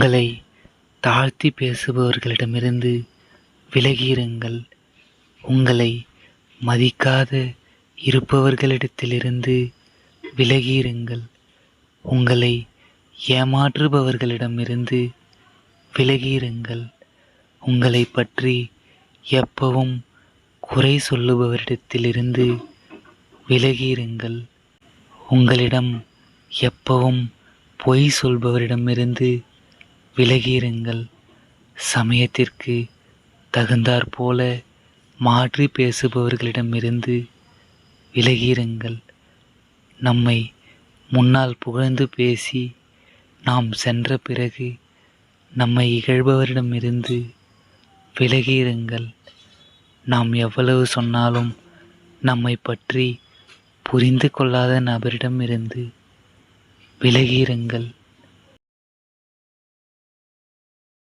உங்களை தாழ்த்தி பேசுபவர்களிடமிருந்து விலகியிருங்கள். உங்களை மதிக்காத இருப்பவர்களிடத்திலிருந்து விலகியிருங்கள். உங்களை ஏமாற்றுபவர்களிடமிருந்து விலகியிருங்கள். உங்களை பற்றி எப்பவும் குறை சொல்லுபவரிடத்திலிருந்து விலகியிருங்கள். உங்களிடம் எப்பவும் பொய் சொல்பவரிடமிருந்து விலகியிருங்கள். சமயத்திற்கு தகுந்தாற்போல மாற்றி பேசுபவர்களிடமிருந்து விலகியிருங்கள். நம்மை முன்னால் புகழ்ந்து பேசி நாம் சென்ற பிறகு நம்மை இகழ்பவரிடமிருந்து விலகியிருங்கள். நாம் எவ்வளவு சொன்னாலும் நம்மை பற்றி புரிந்து கொள்ளாத நபரிடமிருந்து விலகியிருங்கள்.